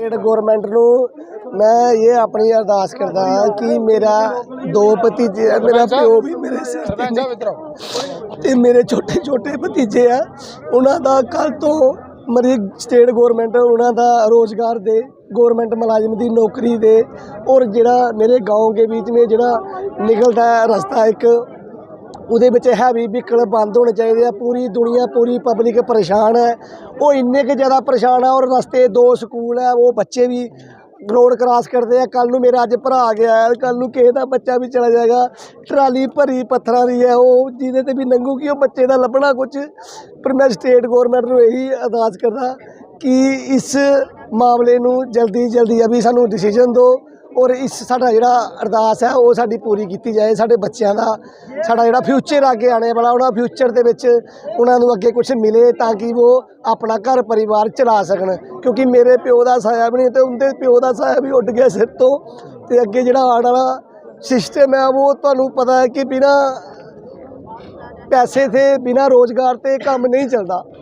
State government ਨੂੰ ਮੈਂ ਇਹ ਆਪਣੀ ਅਰਦਾਸ ਕਰਦਾ ਹਾਂ ਕਿ ਮੇਰਾ ਦੋ ਭਤੀਜੇ ਆ ਮੇਰਾ ਪਿਓ ਵੀ ਮੇਰੇ ਸਿਰ ਤੇ ਨਹੀਂ। ਤੇ ਮੇਰੇ ਛੋਟੇ ਛੋਟੇ ਭਤੀਜੇ ਆ ਉਹਨਾਂ ਦਾ ਕੱਲ ਤੋਂ ਮੇਰੀ ਸਟੇਟ ਗਵਰਨਮੈਂਟ ਉਹਨਾਂ ਦਾ ਰੋਜ਼ਗਾਰ ਦੇ ਗਵਰਨਮੈਂਟ ਮੁਲਾਜ਼ਮ ਦੀ ਨੌਕਰੀ ਦੇ ਔਰ ਜਿਹੜਾ ਮੇਰੇ گاؤں ਕੇ ਵਿੱਚ ਮੇ ਜਿਹੜਾ ਨਿਕਲਦਾ ਹੈ ਰਸਤਾ ਇੱਕ ਉਹਦੇ ਵਿੱਚ ਹੈਵੀ ਵਹੀਕਲ ਬੰਦ ਹੋਣੇ ਚਾਹੀਦੇ ਆ, ਪੂਰੀ ਦੁਨੀਆ, ਪੂਰੀ ਪਬਲਿਕ ਪਰੇਸ਼ਾਨ ਹੈ। ਉਹ ਇੰਨੇ ਕੁ ਜ਼ਿਆਦਾ ਪਰੇਸ਼ਾਨ ਆ ਔਰ ਰਸਤੇ, ਦੋ ਸਕੂਲ ਹੈ ਉਹ ਬੱਚੇ ਵੀ ਰੋਡ ਕ੍ਰਾਸ ਕਰਦੇ ਆ। ਕੱਲ ਨੂੰ ਮੇਰਾ ਅੱਜ ਭਰਾ ਗਿਆ ਹੈ ਕੱਲ ਨੂੰ ਕਿਸੇ ਦਾ ਬੱਚਾ ਵੀ ਚਲਾ ਜਾਏਗਾ। ਟਰਾਲੀ ਭਰੀ ਪੱਥਰਾਂ ਦੀ ਹੈ ਉਹ, ਜਿਹਦੇ ਤੇ ਵੀ ਲੰਘੂਗੀ ਉਹ ਬੱਚੇ ਦਾ ਲੱਭਣਾ ਕੁਝ ਪਰ ਮੈਂ ਸਟੇਟ ਗਵਰਨਮੈਂਟ ਨੂੰ ਇਹੀ ਅਰਦਾਸ ਕਰਦਾ ਕਿ ਇਸ ਮਾਮਲੇ ਨੂੰ ਜਲਦੀ ਜਲਦੀ ਅਭੀ ਸਾਨੂੰ ਡਿਸੀਜਨ ਦਿਓ। ਔਰ ਇਸ ਸਾਡਾ ਜਿਹੜਾ ਅਰਦਾਸ ਹੈ, ਉਹ ਸਾਡੀ ਪੂਰੀ ਕੀਤੀ ਜਾਏ, ਸਾਡੇ ਬੱਚਿਆਂ ਦਾ, ਸਾਡਾ ਜਿਹੜਾ ਫਿਊਚਰ ਅੱਗੇ ਆਉਣੇ ਵਾਲਾ ਉਹਨਾਂ ਫਿਊਚਰ ਦੇ ਵਿੱਚ ਉਹਨਾਂ ਨੂੰ ਅੱਗੇ ਕੁਝ ਮਿਲੇ ਤਾਂ ਕਿ ਉਹ ਆਪਣਾ ਘਰ ਪਰਿਵਾਰ ਚਲਾ ਸਕਣ। ਕਿਉਂਕਿ ਮੇਰੇ ਪਿਓ ਦਾ ਸਾਇਆ ਵੀ ਨਹੀਂ ਤੇ ਉਹਦੇ ਪਿਓ ਦਾ ਸਾਇਆ ਵੀ ਉੱਡ ਗਿਆ ਸਿਰ ਤੋਂ ਤੇ ਅੱਗੇ ਜਿਹੜਾ ਆਉਣ ਵਾਲਾ ਸਿਸਟਮ ਹੈ, ਉਹ ਤੁਹਾਨੂੰ ਪਤਾ ਹੈ ਕਿ ਬਿਨਾ ਪੈਸੇ ਤੇ ਬਿਨਾ ਰੋਜ਼ਗਾਰ ਤੇ ਕੰਮ ਨਹੀਂ ਚੱਲਦਾ।